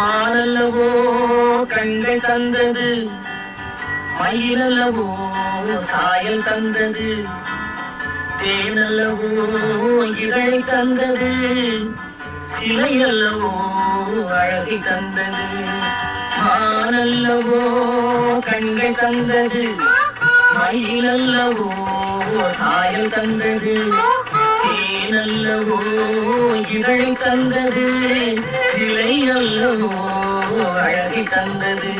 மானல்லவோ கண்கள் தந்தது. மயிலல்லவோ சாயல் தந்தது. தேனல்லவோ இதழை தந்தது. சிலை அல்லவோ அழகை தந்தது. மானல்லவோ கண்கள் தந்தது. மயிலல்லவோ சாயல் தந்தது. தேனல்லவோ இதழை தந்தது. சிலை அல்லவோ அழகி தந்தது.